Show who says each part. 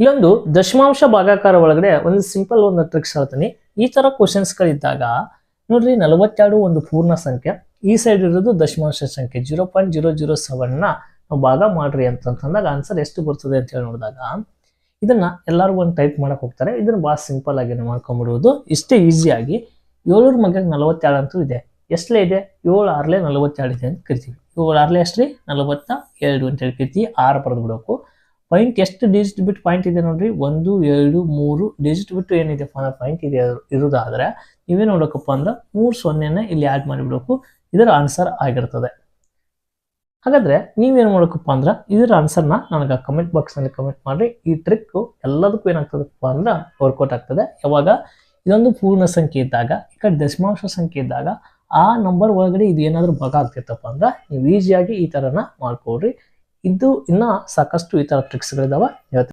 Speaker 1: ಇಲ್ಲೊಂದು ದಶಮಾಂಶ ಭಾಗಾಕಾರ ಒಳಗಡೆ ಒಂದು ಸಿಂಪಲ್ ಒಂದು ಟ್ರಿಕ್ಸ್ ಹೇಳ್ತೀನಿ. ಈ ತರ ಕ್ವಶನ್ಸ್ಗಳಿದ್ದಾಗ ನೋಡ್ರಿ ನಲವತ್ತೆರಡು ಒಂದು ಪೂರ್ಣ ಸಂಖ್ಯೆ, ಈ ಸೈಡ್ ಇರೋದು ದಶಮಾಂಶ ಸಂಖ್ಯೆ. ಜೀರೋ ಪಾಯಿಂಟ್ ಜೀರೋ ಜೀರೋ ಸೆವೆನ್ನ ಭಾಗ ಮಾಡ್ರಿ ಅಂತಂದಾಗ ಆನ್ಸರ್ ಎಷ್ಟು ಬರ್ತದೆ ಅಂತ ಹೇಳಿ ನೋಡಿದಾಗ ಇದನ್ನ ಎಲ್ಲರೂ ಒಂದು ಟೈಪ್ ಮಾಡಕ್ ಹೋಗ್ತಾರೆ. ಇದನ್ನ ಬಹಳ ಸಿಂಪಲ್ ಆಗಿ ಮಾಡ್ಕೊಂಡ್ಬಿಡುವುದು ಇಷ್ಟೇ ಈಸಿಯಾಗಿ ಏಳೂರ ಮಗ ನಲವತ್ತೆರಡು ಅಂತೂ ಇದೆ. ಎಷ್ಟಲೇ ಇದೆ? ಏಳು ಆರ್ಲೆ ನಲವತ್ತೆರಡು ಇದೆ ಅಂತ ಕರಿತೀವಿ. ಏಳು ಆರ್ಲೆ ಎಷ್ಟ್ರಿ? ನಲವತ್ತ ಎರಡು ಅಂತ ಹೇಳಿ ಆರು ಬರೆದು ಬಿಡಬೇಕು. ಪಾಯಿಂಟ್ ಎಷ್ಟು ಡಿಜಿಟ್ ಬಿಟ್ ಪಾಯಿಂಟ್ ಇದೆ ನೋಡ್ರಿ? ಒಂದು, ಎರಡು, ಮೂರು ಡಿಜಿಟ್ ಬಿಟ್ಟು ಏನಿದೆ ಪಾಯಿಂಟ್ ಇದೆ ಇರೋದಾದ್ರೆ ನೀವೇ ನೋಡೋಕಪ್ಪ ಅಂದ್ರೆ ಮೂರು ಸೊನ್ನೆನ ಇಲ್ಲಿ ಆ್ಯಡ್ ಮಾಡಿಬಿಡಬೇಕು. ಇದರ ಆನ್ಸರ್ ಆಗಿರ್ತದೆ. ಹಾಗಾದ್ರೆ ನೀವೇನು ಮಾಡಬೇಕಪ್ಪ ಅಂದ್ರೆ ಇದರ ಆನ್ಸರ್ನ ನನಗೆ ಕಮೆಂಟ್ ಬಾಕ್ಸ್ನಲ್ಲಿ ಕಮೆಂಟ್ ಮಾಡಿರಿ. ಈ ಟ್ರಿಕ್ ಎಲ್ಲದಕ್ಕೂ ಏನಾಗ್ತದಪ್ಪ ಅಂದ್ರೆ ವರ್ಕೌಟ್ ಆಗ್ತದೆ. ಯಾವಾಗ? ಇದೊಂದು ಪೂರ್ಣ ಸಂಖ್ಯೆ ಇದ್ದಾಗ, ಈ ಕಡೆ ದಶಮಾಂಶ ಸಂಖ್ಯೆ ಇದ್ದಾಗ ಆ ನಂಬರ್ ಒಳಗಡೆ ಇದು ಏನಾದರೂ ಭಾಗ ಆಗ್ತಿತ್ತಪ್ಪ ಅಂದ್ರೆ ನೀವು ಈಸಿಯಾಗಿ ಈ ಥರನ ಮಾಡ್ಕೊಡ್ರಿ ಇದು ಇನ್ನ ಸಾಕಷ್ಟು ಈ ಥರ ಟ್ರಿಕ್ಸ್ಗಳಿದಾವೆ ಹೇಳ್ತೀನಿ